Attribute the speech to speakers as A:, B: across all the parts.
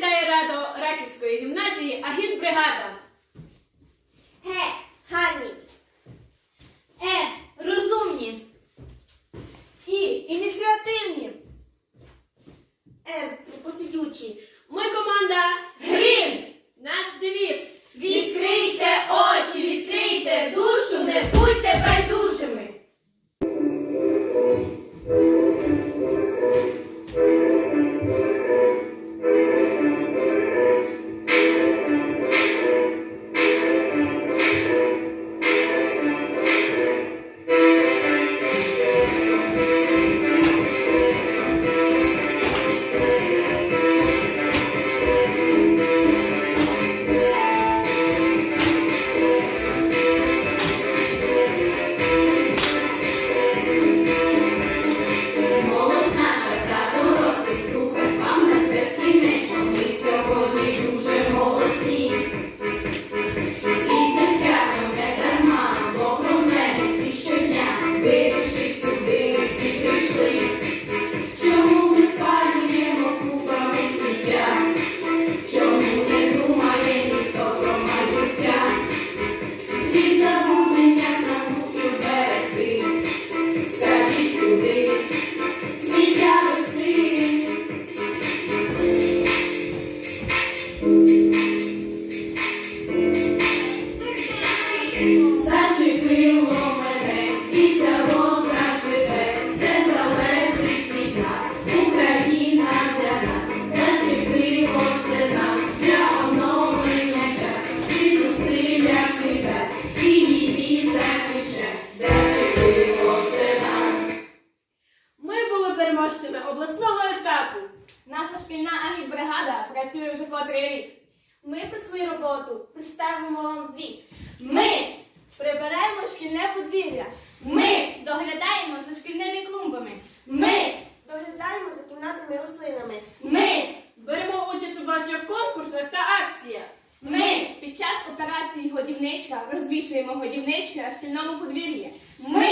A: Дає Рада Раківської гімназії Агітбригада.
B: годівничка, розвішуємо годівнички на шкільному подвір'ї. Ми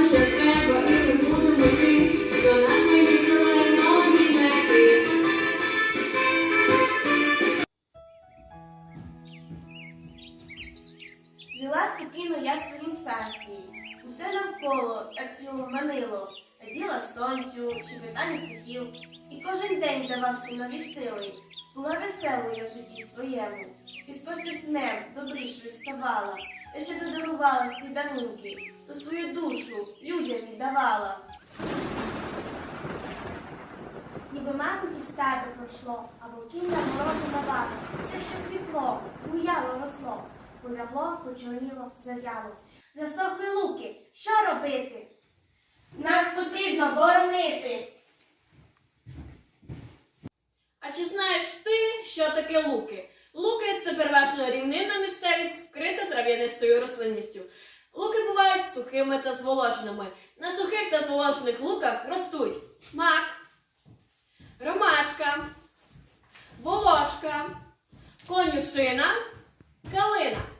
C: нам ще треба, і
A: ми
B: будемо до
C: нашої зеленої неки. Жила спокійно я своїм царстві. Усе навколо так ціло
D: манило, раділа сонцю, щебетання птахів, і кожен день давався нові сили. Була веселою в житті своєму, і з кожним днем добрішою ставала, додарувала всі дарунки то свою душу людям віддавала. Ніби мабуть стадо пройшло, а вовкіння морожена вата. Все ще квітло, буяло росло, полягло, почорніло, зав'яло. Засохли луки, що робити? Нас потрібно боронити.
A: А чи знаєш ти, що таке луки? Луки це переважно рівнинна місцевість, вкрита трав'янистою рослинністю. Луки бувають сухими та зволоченими. На сухих та зволожених луках ростуть мак, ромашка, волошка, конюшина, калина.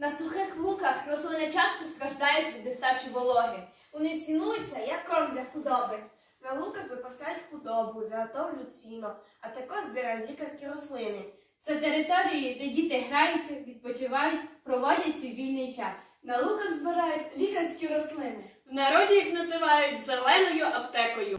B: На сухих луках рослини часто страждають від нестачі вологи.
D: Вони цінуються як корм для худоби. На луках випасають худобу, заготовлюють сіно, а також збирають лікарські рослини.
B: Це території, де діти граються, відпочивають, проводять свій вільний час.
D: На луках збирають лікарські рослини.
A: В народі їх називають зеленою аптекою.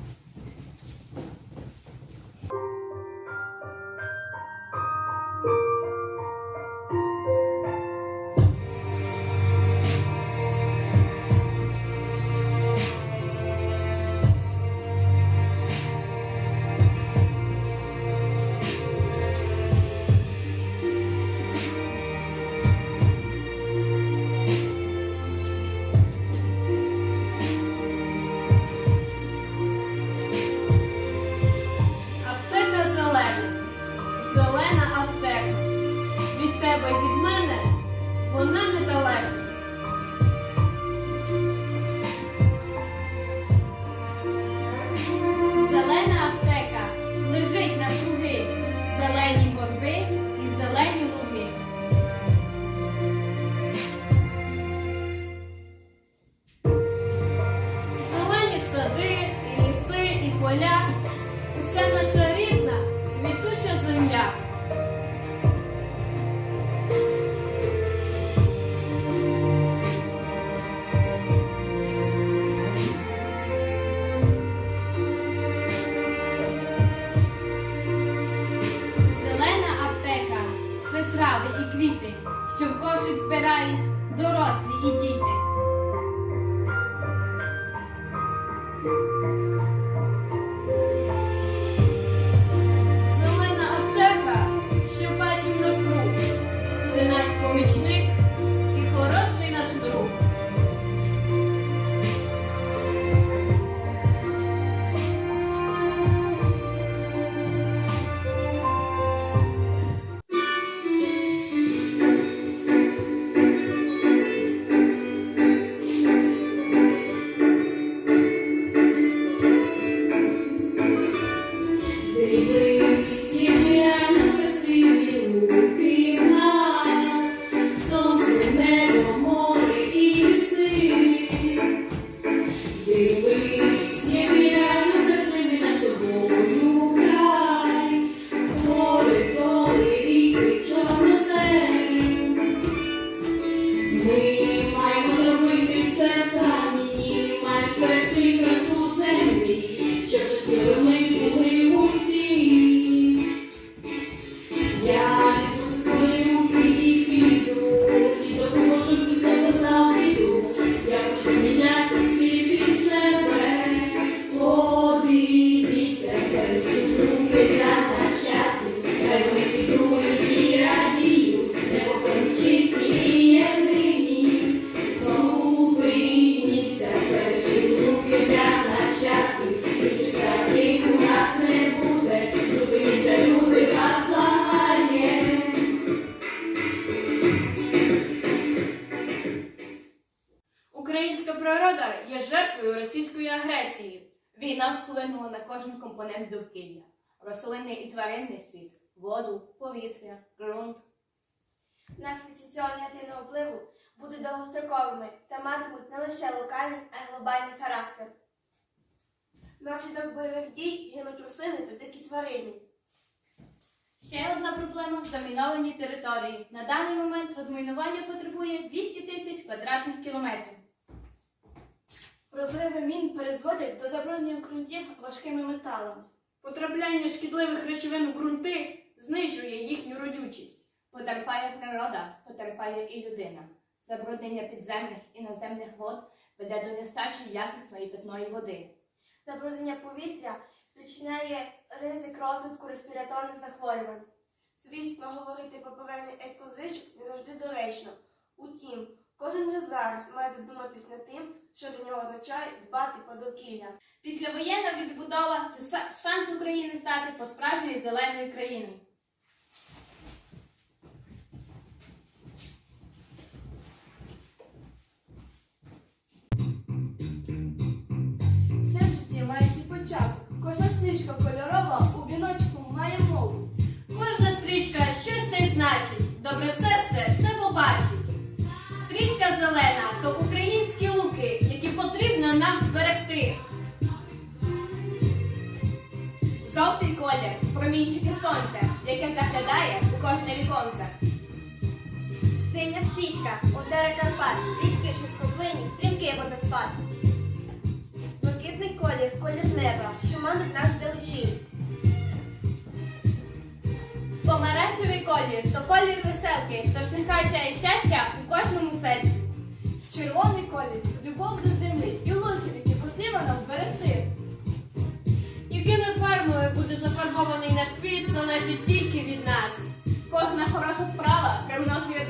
B: Трави і квіти, що в кошик збирають дорослі і діти.
E: Компонент довкілля: рослинний і тваринний світ, воду, повітря, ґрунт.
D: Наслідки цього негативного впливу будуть довгостроковими та матимуть не лише локальний, а й глобальний характер. Внаслідок бойових дій гинуть рослини та дикі тварини.
B: Ще одна проблема заміновані території. На даний момент розмінування потребує 200 тисяч квадратних кілометрів.
F: Розриви мін призводять до забруднення ґрунтів важкими металами.
A: Потрапляння шкідливих речовин у ґрунти знижує їхню родючість.
E: Потерпає природа, потерпає і людина. Забруднення підземних і наземних вод веде до нестачі якісної питної води.
D: Забруднення повітря спричиняє ризик розвитку респіраторних захворювань. Звісно, говорити про повернення екозичок не завжди доречно. Утім, кожен вже зараз має задуматись над тим, що для нього означає дбати про довкілля.
B: Післявоєнна відбудова це шанс України стати по-справжньою зеленою країною.
F: Все в житті має свій початок. Кожна стрічка кольорова у віночку має мову.
A: Кожна стрічка щось не значить. Добре серце це побачить. Стрічка зелена то українські луки, які потрібно нам зберегти.
E: Жовтий колір промінчики сонця, яке заглядає у кожне віконце.
D: Синя стрічка, озера Карпат, річки швидкоплинні, стрімкий водоспад. Блакитний колір, колір неба, що манить нас вдалечінь.
B: Помаранчевий колір то колір веселки, тож нехай сяє щастя у кожному серці.
F: Червоний колір любов до землі і луків, які потрібно нам вберегти.
A: Якими фарбами буде зафарбований наш світ, залежить тільки від нас.
E: Кожна хороша справа примножує